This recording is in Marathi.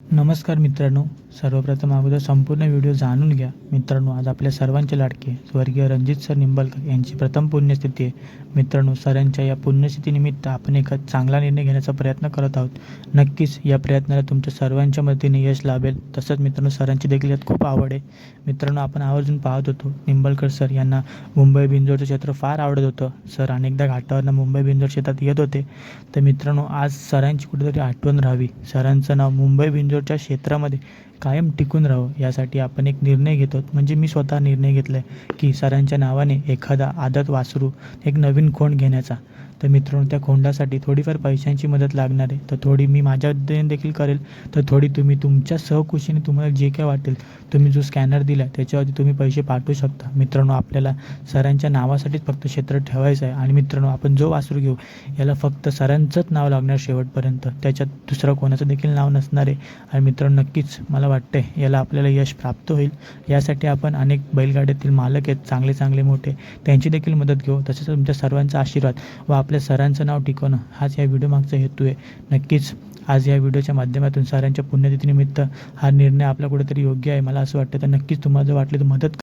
नमस्कार मित्रांनो सर्वप्रथम अगोदर संपूर्ण व्हिडिओ जाणून घ्या. मित्रांनो आज आपल्या सर्वांचे लाडके स्वर्गीय रणजित सर निंबलकर यांची प्रथम पुण्यस्थिती आहे. मित्रांनो सरांच्या या पुण्यस्थितीनिमित्त आपण एक चांगला निर्णय घेण्याचा प्रयत्न करत आहोत. नक्कीच या प्रयत्नाला तुमच्या सर्वांच्या मदतीने यश लाभेल. तसंच मित्रांनो सरांची देखील यात खूप आवड आहे. मित्रांनो आपण आवर्जून पाहत होतो निंबलकर सर यांना मुंबई बिंजोडचं क्षेत्र फार आवडत होतं. सर अनेकदा घाटावरनं मुंबई बिंजोड क्षेत्रात येत होते. तर मित्रांनो आज सरांची कुठेतरी आठवण राहावी. सरांचं नाव मुंबई बिंजोडच्या क्षेत्रामध्ये कायम टिकून राहावं यासाठी आपण एक निर्णय घेतो म्हणजे मी स्वतः निर्णय घेतला आहे की सरांच्या नावाने एखादा आदत वासरू एक नवीन कोण घेण्याचा. तर मित्रांनो त्या खोंडासाठी थोडीफार पैशांची मदत लागणार आहे. तर थोडी मी माझ्या देखील करेल. तर थोडी तुम्ही तुमच्या सहकुशीने तुम्हाला जे काय वाटेल तुम्ही जो स्कॅनर दिला त्याच्यावरती तुम्ही पैसे पाठवू शकता. मित्रांनो आपल्याला सरांच्या नावासाठीच फक्त क्षेत्र ठेवायचं आहे. आणि मित्रांनो आपण जो वासरू घेऊ याला फक्त सरांचंच नाव लागणार शेवटपर्यंत. त्याच्यात दुसरं कोणाचं देखील नाव नसणार आहे. आणि मित्रांनो नक्कीच मला वाटतं याला आपल्याला यश प्राप्त होईल. यासाठी आपण अनेक बैलगाड्यातील मालक आहेत चांगले चांगले मोठे. त्यांची देखील मदत घेऊ. तसेच तुमच्या सर्वांचा आशीर्वाद. व आपल्या सरांचं नाव टिकवणं हाच या व्हिडिओमागचा हेतू आहे. नक्कीच आज या व्हिडिओच्या माध्यमातून सरांच्या पुण्यतिथीनिमित्त हा निर्णय आपला कुठेतरी योग्य आहे मला असं वाटतं. तर नक्कीच तुम्हाला जर वाटलं तर मदत